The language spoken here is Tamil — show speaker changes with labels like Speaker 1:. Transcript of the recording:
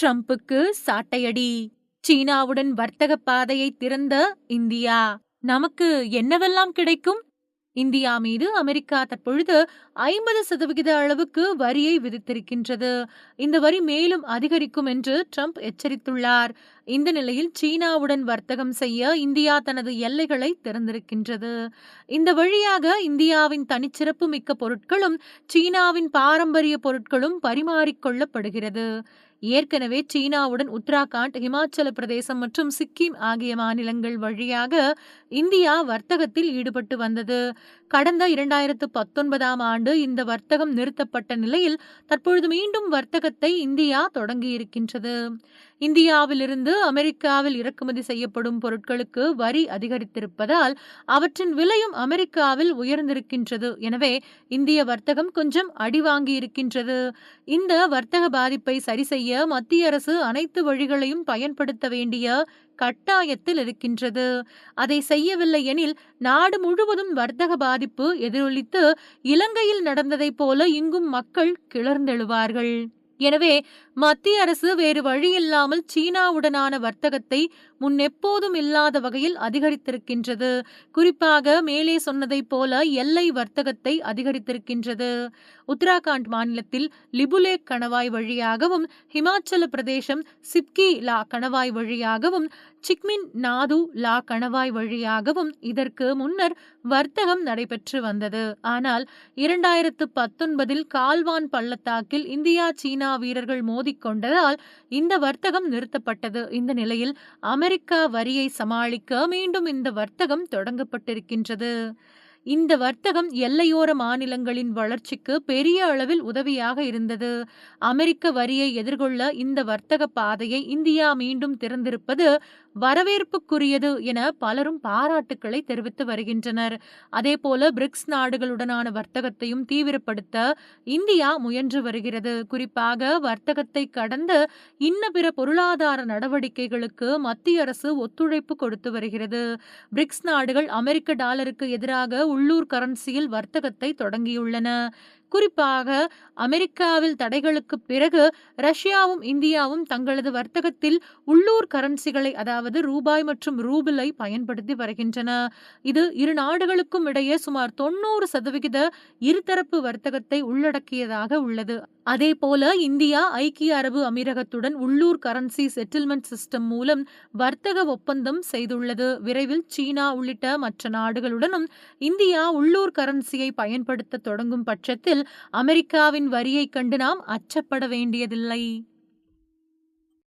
Speaker 1: ட்ரம்புக்கு சாட்டையடி. சீனாவுடன் வர்த்தக பாதையை திறந்த இந்தியா. நமக்கு என்னவெல்லாம் கிடைக்கும்? இந்தியா மீது அமெரிக்கா தற்பொழுது ஐம்பது சதவிகித அளவுக்கு வரியை விதித்திருக்கின்றது. இந்த வரி மேலும் அதிகரிக்கும் என்று ட்ரம்ப் எச்சரித்துள்ளார். இந்த நிலையில் சீனாவுடன் வர்த்தகம் செய்ய இந்தியா தனது எல்லைகளை திறந்திருக்கின்றது. இந்த வழியாக இந்தியாவின் தனிச்சிறப்பு மிக்க பொருட்களும் சீனாவின் பாரம்பரிய பொருட்களும் பரிமாறிக்கொள்ளப்படுகிறது ஏற்கனவே சீனாவுடன் உத்தராகண்ட் இமாச்சல பிரதேசம் மற்றும் சிக்கிம் ஆகிய மாநிலங்கள் வழியாக இந்தியா வர்த்தகத்தில் ஈடுபட்டு வந்தது. கடந்த இரண்டாயிரத்து பத்தொன்பதாம் ஆண்டு இந்த வர்த்தகம் நிறுத்தப்பட்ட நிலையில் தற்பொழுது மீண்டும் வர்த்தகத்தை இந்தியா தொடங்கியிருக்கின்றது. இந்தியாவிலிருந்து அமெரிக்காவில் இறக்குமதி செய்யப்படும் பொருட்களுக்கு வரி அதிகரித்திருப்பதால் அவற்றின் விலையும் அமெரிக்காவில் உயர்ந்திருக்கின்றது. எனவே இந்திய வர்த்தகம் கொஞ்சம் அடிவாங்கி இருக்கின்றது இந்த வர்த்தக பாதிப்பை சரி செய்ய மத்திய அரசு அனைத்து வழிகளையும் பயன்படுத்த வேண்டிய கட்டாயத்தில் இருக்கின்றது. அதை செய்யவில்லை எனில் நாடு முழுவதும் வர்த்தக பாதிப்பு எதிரொலித்து இலங்கையில் நடந்ததைப் போல இங்கும் மக்கள் கிளர்ந்தெழுவார்கள். எனவே மத்திய அரசு வேறு வழியில்லாமல் சீனாவுடனான வர்த்தகத்தை முன்னெப்போதும் இல்லாத வகையில் அதிகரித்திருக்கின்றது. குறிப்பாக மேலே சொன்னதைப் போல எல்லை வர்த்தகத்தை அதிகரித்திருக்கின்றது. உத்தராகண்ட் மாநிலத்தில் லிபுலேக் கணவாய் வழியாகவும் ஹிமாச்சல பிரதேசம் சிப்கி லா கணவாய் வழியாகவும் சிக்மின் நாது லா கணவாய் வழியாகவும் இதற்கு முன்னர் வர்த்தகம் நடைபெற்று வந்தது. ஆனால் இரண்டாயிரத்து பத்தொன்பதில் கால்வான் பள்ளத்தாக்கில் இந்தியா சீனா வீரர்கள் மோதிக்கொண்டதால் இந்த வர்த்தகம் நிறுத்தப்பட்டது. இந்த நிலையில் அமெரிக்க வரியை சமாளிக்க மீண்டும் இந்த வர்த்தகம் தொடங்கப்பட்டிருக்கின்றது. இந்த வர்த்தகம் எல்லையோர மாநிலங்களின் வளர்ச்சிக்கு பெரிய அளவில் உதவியாக இருந்தது. அமெரிக்க வரியை எதிர்கொள்ள இந்த வர்த்தக பாதையை இந்தியா மீண்டும் திறந்திருப்பது வரவேற்புக்குரியது என பலரும் பாராட்டுக்களை தெரிவித்து வருகின்றனர். அதேபோல பிரிக்ஸ் நாடுகளுடனான வர்த்தகத்தையும் தீவிரப்படுத்த இந்தியா முயன்று வருகிறது. குறிப்பாக வர்த்தகத்தை கடந்து இன்ன பிற பொருளாதார நடவடிக்கைகளுக்கு மத்திய அரசு ஒத்துழைப்பு கொடுத்து வருகிறது. பிரிக்ஸ் நாடுகள் அமெரிக்க டாலருக்கு எதிராக உள்ளூர் கரன்சியில் வர்த்தகத்தை தொடங்கியுள்ளன. குறிப்பாக அமெரிக்காவில் தடைகளுக்கு பிறகு ரஷ்யாவும் இந்தியாவும் தங்களது வர்த்தகத்தில் உள்ளூர் கரன்சிகளை அதாவது ரூபாய் மற்றும் ரூபிளை பயன்படுத்தி வருகின்றன. இது இரு நாடுகளுக்கும் இடையே சுமார் தொண்ணூறு சதவிகித இருதரப்பு வர்த்தகத்தை உள்ளடக்கியதாக உள்ளது. அதே போல இந்தியா ஐக்கிய அரபு அமீரகத்துடன் உள்ளூர் கரன்சி செட்டில்மெண்ட் சிஸ்டம் மூலம் வர்த்தக ஒப்பந்தம் செய்துள்ளது. விரைவில் சீனா உள்ளிட்ட மற்ற நாடுகளுடனும் இந்தியா உள்ளூர் கரன்சியை பயன்படுத்த தொடங்கும் பட்சத்தில் அமெரிக்காவின் வரியை கண்டு நாம் அச்சப்பட வேண்டியதில்லை.